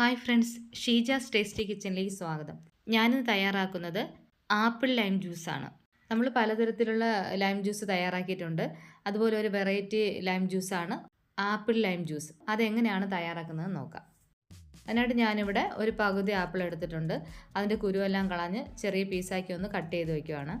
Hi friends Sheeja's tasty കിച്ചണിലേക്ക് സ്വാഗതം. ഞാനിന്ന് തയ്യാറാക്കുന്നത് ആപ്പിൾ ലൈം ജ്യൂസാണ്. നമ്മൾ പലതരത്തിലുള്ള ലൈം ജ്യൂസ് തയ്യാറാക്കിയിട്ടുണ്ട്. അതുപോലെ ഒരു വെറൈറ്റി ലൈം ജ്യൂസാണ് ആപ്പിൾ ലൈം ജ്യൂസ്. അതെങ്ങനെയാണ് തയ്യാറാക്കുന്നത് നോക്കാം. അതിനായിട്ട് ഞാനിവിടെ ഒരു പകുതി ആപ്പിൾ എടുത്തിട്ടുണ്ട്. അതിന്റെ കുരുവെല്ലാം കളഞ്ഞ് ചെറിയ പീസാക്കി ഒന്ന് കട്ട് ചെയ്ത് വയ്ക്കുവാണ്.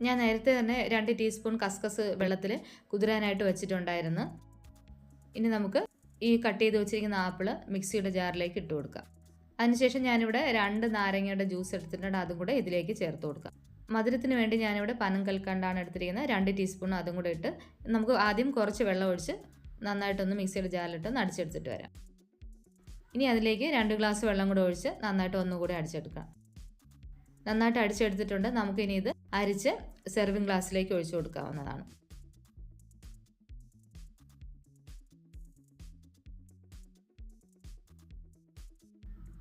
ഞാൻ നേരത്തെ തന്നെ രണ്ട് ടീസ്പൂൺ കസ്കസ് വെള്ളത്തിൽ കുതിരാനായിട്ട് വെച്ചിട്ടുണ്ടായിരുന്നു. ഇനി നമുക്ക് ഈ കട്ട് ചെയ്ത് വെച്ചിരിക്കുന്ന ആപ്പിൾ മിക്സിയുടെ ജാറിലേക്ക് ഇട്ട് കൊടുക്കാം അതിനുശേഷം ഞാനിവിടെ രണ്ട് നാരങ്ങയുടെ ജ്യൂസ് എടുത്തിട്ടുണ്ട് അതും കൂടെ ഇതിലേക്ക് ചേർത്ത് കൊടുക്കാം മധുരത്തിന് വേണ്ടി ഞാനിവിടെ പനം കൽക്കണ്ടാണ് എടുത്തിരിക്കുന്നത് രണ്ട് ടീസ്പൂൺ അതും കൂടെ ഇട്ട് നമുക്ക് ആദ്യം കുറച്ച് വെള്ളം ഒഴിച്ച് നന്നായിട്ടൊന്ന് മിക്സിയുടെ ജാറിലിട്ട് അടിച്ചെടുത്തിട്ട് വരാം. ഇനി അതിലേക്ക് രണ്ട് ഗ്ലാസ് വെള്ളം കൂടെ ഒഴിച്ച് നന്നായിട്ട് ഒന്നുകൂടി അടിച്ചെടുക്കാം നന്നായിട്ട് അടിച്ചെടുത്തിട്ടുണ്ട്. നമുക്കിനി ഇത് അരിച്ച് സെർവിങ് ഗ്ലാസ്സിലേക്ക് ഒഴിച്ചു കൊടുക്കാവുന്നതാണ്.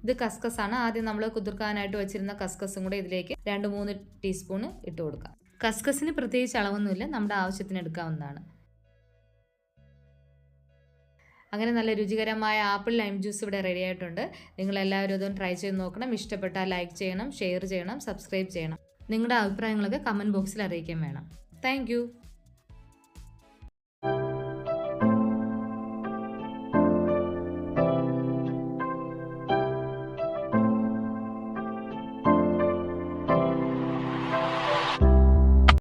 ഇത് കസ്കസ് ആണ് ആദ്യം നമ്മൾ കുതിർക്കാനായിട്ട് വെച്ചിരുന്ന കസ്കസും കൂടെ ഇതിലേക്ക് രണ്ട് മൂന്ന് ടീസ്പൂൺ ഇട്ട് കൊടുക്കാം. കസ്കസിന് പ്രത്യേകിച്ച് അളവൊന്നുമില്ല. നമ്മുടെ ആവശ്യത്തിന് എടുക്കാവുന്നതാണ്. അങ്ങനെ നല്ല രുചികരമായ ആപ്പിൾ ലൈം ജ്യൂസ് ഇവിടെ റെഡി ആയിട്ടുണ്ട്. നിങ്ങൾ എല്ലാവരും ഇതൊന്ന് ട്രൈ ചെയ്ത് നോക്കണം. ഇഷ്ടപ്പെട്ടാൽ ലൈക്ക് ചെയ്യണം ഷെയർ ചെയ്യണം സബ്സ്ക്രൈബ് ചെയ്യണം. നിങ്ങളുടെ അഭിപ്രായങ്ങളൊക്കെ കമന്റ് ബോക്സിൽ അറിയിക്കാൻ വേണം. താങ്ക്